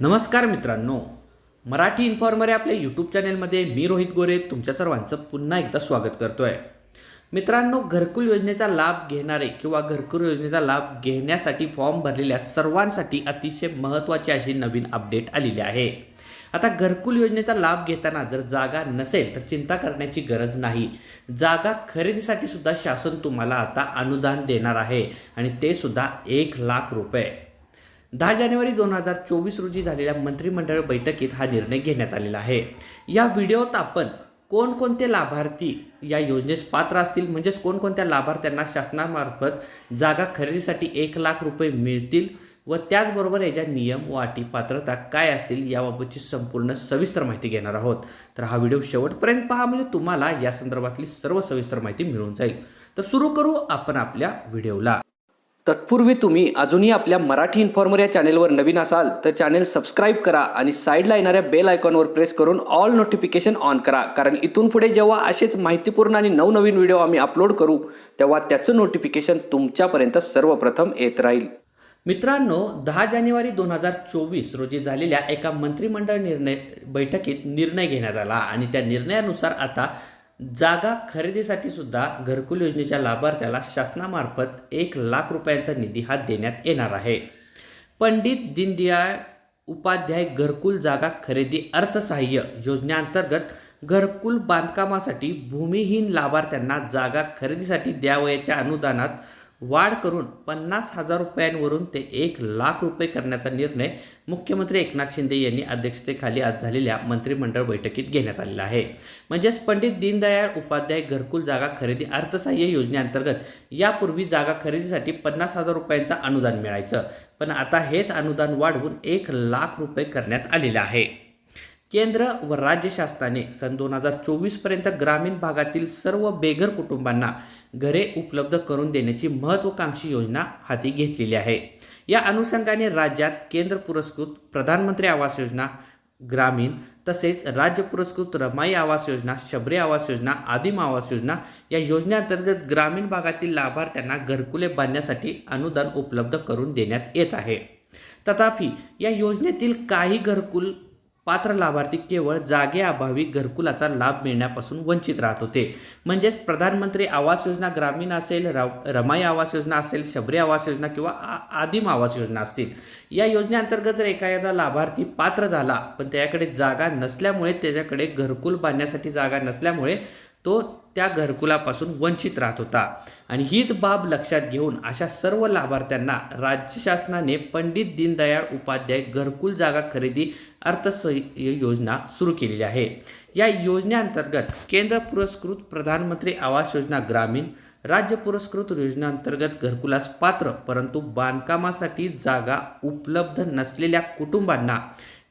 नमस्कार मित्रांनो. मराठी इन्फॉर्मर या आपल्या यूट्यूब चॅनेलमध्ये मी रोहित गोरे तुमच्या सर्वांचं पुन्हा एकदा स्वागत करतो आहे मित्रांनो घरकुल योजनेचा लाभ घेणारे किंवा घरकुल योजनेचा लाभ घेण्यासाठी फॉर्म भरलेल्या सर्वांसाठी अतिशय महत्त्वाची अशी नवीन अपडेट आलेली आहे. आता घरकुल योजनेचा लाभ घेताना जर जागा नसेल तर चिंता करण्याची गरज नाही. जागा खरेदीसाठी सुद्धा शासन तुम्हाला आता अनुदान देणार आहे आणि ते सुद्धा एक लाख रुपये. दहा जानेवारी दोन हजार चोवीस रोजी झालेल्या मंत्रिमंडळ बैठकीत हा निर्णय घेण्यात आलेला आहे. या व्हिडिओत आपण कोणकोणते लाभार्थी या योजनेस पात्र असतील? म्हणजेच कोणकोणत्या लाभार्थ्यांना शासनामार्फत जागा खरेदीसाठी एक लाख रुपये मिळतील व त्याचबरोबर याच्या नियम व अटी पात्रता काय असतील याबाबतची संपूर्ण सविस्तर माहिती घेणार आहोत. तर हा व्हिडिओ शेवटपर्यंत पहा म्हणजे तुम्हाला या संदर्भातली सर्व सविस्तर माहिती मिळून जाईल. तर सुरू करू आपण आपल्या व्हिडिओला. तत्पूर्वी तुम्ही अजूनही आपल्या मराठी इन्फॉर्मर या चॅनेलवर नवीन असाल तर चॅनेल सबस्क्राईब करा आणि साईडला येणाऱ्या बेल आयकॉनवर प्रेस करून ऑल नोटिफिकेशन ऑन करा. कारण इथून पुढे जेव्हा असेच माहितीपूर्ण आणि नवनवीन व्हिडिओ आम्ही अपलोड करू तेव्हा त्याचं नोटिफिकेशन तुमच्यापर्यंत सर्वप्रथम येत राहील. मित्रांनो दहा जानेवारी दोन हजार चोवीस रोजी झालेल्या एका मंत्रिमंडळ निर्णय बैठकीत निर्णय घेण्यात आला आणि त्या निर्णयानुसार आता जागा खरेदीसाठी सुद्धा घरकुल योजनेच्या लाभार्थ्याला शासनामार्फत एक लाख रुपयांचा निधी हा देण्यात येणार आहे. पंडित दीनदयाळ उपाध्याय घरकुल जागा खरेदी अर्थसहाय्य योजनेअंतर्गत घरकुल बांधकामासाठी भूमिहीन लाभार्थ्यांना जागा खरेदीसाठी द्यावयाच्या अनुदानात वाढ करून पन्नास हजार रुपयांवरून ते एक लाख रुपये करण्याचा निर्णय मुख्यमंत्री एकनाथ शिंदे यांनी अध्यक्षतेखाली आज झालेल्या मंत्रिमंडळ बैठकीत घेण्यात आलेला आहे. म्हणजेच पंडित दीनदयाळ उपाध्याय घरकुल जागा खरेदी अर्थसहाय्य योजनेअंतर्गत यापूर्वी जागा खरेदीसाठी पन्नास हजार रुपयांचं अनुदान मिळायचं. पण आता हेच अनुदान वाढवून एक लाख रुपये करण्यात आलेलं आहे. केंद्र व राज्य शासनाने सन दोन हजार चोवीसपर्यंत ग्रामीण भागातील सर्व बेघर कुटुंबांना घरे उपलब्ध करून देण्याची महत्त्वाकांक्षी योजना हाती घेतलेली आहे. या अनुषंगाने राज्यात केंद्र पुरस्कृत प्रधानमंत्री आवास योजना ग्रामीण तसेच राज्य पुरस्कृत रमाई आवास योजना शबरी आवास योजना आदिम आवास योजना या योजनेअंतर्गत ग्रामीण भागातील लाभार्थ्यांना घरकुले बांधण्यासाठी अनुदान उपलब्ध करून देण्यात येत आहे. तथापि या योजनेतील काही घरकुल पात्र लाभार्थी केवळ जागेअभावी घरकुलाचा लाभ मिळण्यापासून वंचित राहत होते. म्हणजेच प्रधानमंत्री आवास योजना ग्रामीण असेल रमाई आवास योजना असेल शबरी आवास योजना किंवा आ आदिम आवास योजना असतील. या योजनेअंतर्गत जर एखादा लाभार्थी पात्र झाला पण त्याच्याकडे जागा नसल्यामुळे त्याच्याकडे घरकुल बांधण्यासाठी जागा नसल्यामुळे तो त्या घरकुलापासून वंचित राहत होता. आणि हीच बाब लक्षात घेऊन अशा सर्व लाभार्थ्यांना राज्य शासनाने पंडित दीनदयाळ उपाध्याय घरकुल जागा खरेदी अर्थसहाय्य योजना सुरू केलेली आहे. या योजनेअंतर्गत केंद्र पुरस्कृत प्रधानमंत्री आवास योजना ग्रामीण राज्य पुरस्कृत योजनेअंतर्गत घरकुलास पात्र परंतु बांधकामासाठी जागा उपलब्ध नसलेल्या कुटुंबांना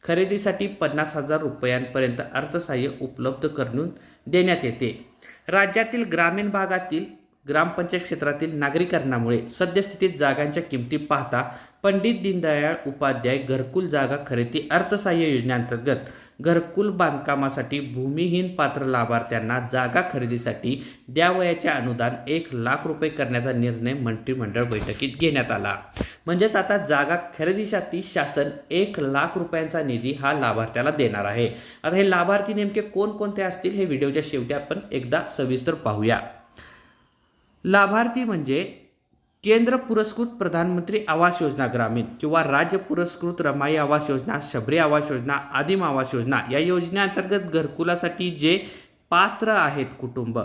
खरेदीसाठी पन्नास हजार रुपयांपर्यंत अर्थसहाय्य उपलब्ध करून देण्यात येते. राज्यातील ग्रामीण भागातील ग्रामपंचायत क्षेत्रातील नागरीकरणामुळे सद्यस्थितीत जागांच्या किमती पाहता पंडित दीनदयाळ उपाध्याय घरकुल जागा खरेदी अर्थसहाय्य योजनेअंतर्गत घरकुल बांधकामासाठी भूमिहीन पात्र लाभार्थ्यांना जागा खरेदीसाठी द्यावयाचे अनुदान एक लाख रुपये करण्याचा निर्णय मंत्रिमंडळ बैठकीत घेण्यात आला. म्हणजेच आता जागा खरेदीसाठी शासन एक लाख रुपयांचा निधी हा लाभार्थ्याला देणार आहे. आता हे लाभार्थी नेमके कोणकोणते असतील हे व्हिडिओच्या शेवटी आपण एकदा सविस्तर पाहूया. लाभार्थी म्हणजे केंद्र पुरस्कृत प्रधानमंत्री आवास योजना ग्रामीण किंवा राज्य पुरस्कृत रमाई आवास योजना शबरी आवास योजना आदिम आवास योजना या योजनेअंतर्गत घरकुलासाठी जे पात्र आहेत कुटुंब.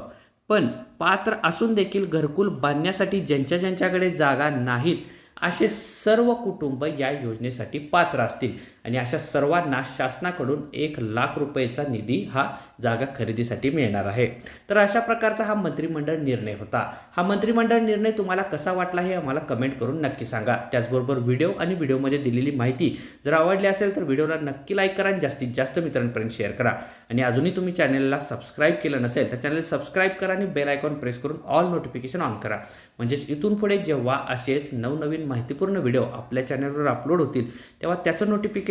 पण पात्र असून देखील घरकुल बांधण्यासाठी ज्यांच्या ज्यांच्याकडे जागा नाहीत असे सर्व कुटुंब या योजनेसाठी पात्र असतील. आणि अशा सर्वांना शासनाकडून एक लाख रुपयेचा निधी हा जागा खरेदीसाठी मिळणार आहे. तर अशा प्रकारचा हा मंत्रिमंडळ निर्णय होता. हा मंत्रिमंडळ निर्णय तुम्हाला कसा वाटला हे आम्हाला कमेंट करून नक्की सांगा. त्याचबरोबर व्हिडिओ आणि व्हिडिओमध्ये दिलेली माहिती जर आवडली असेल तर व्हिडिओला नक्की लाईक करा आणि जास्तीत जास्त मित्रांपर्यंत शेअर करा. आणि अजूनही तुम्ही चॅनलला सबस्क्राईब केलं नसेल तर चॅनल सबस्क्राईब करा आणि बेल आयकॉन प्रेस करून ऑल नोटिफिकेशन ऑन करा. म्हणजेच इथून पुढे जेव्हा असेच नवनवीन माहितीपूर्ण व्हिडिओ आपल्या चॅनलवर अपलोड होतील तेव्हा त्याचं नोटिफिकेशन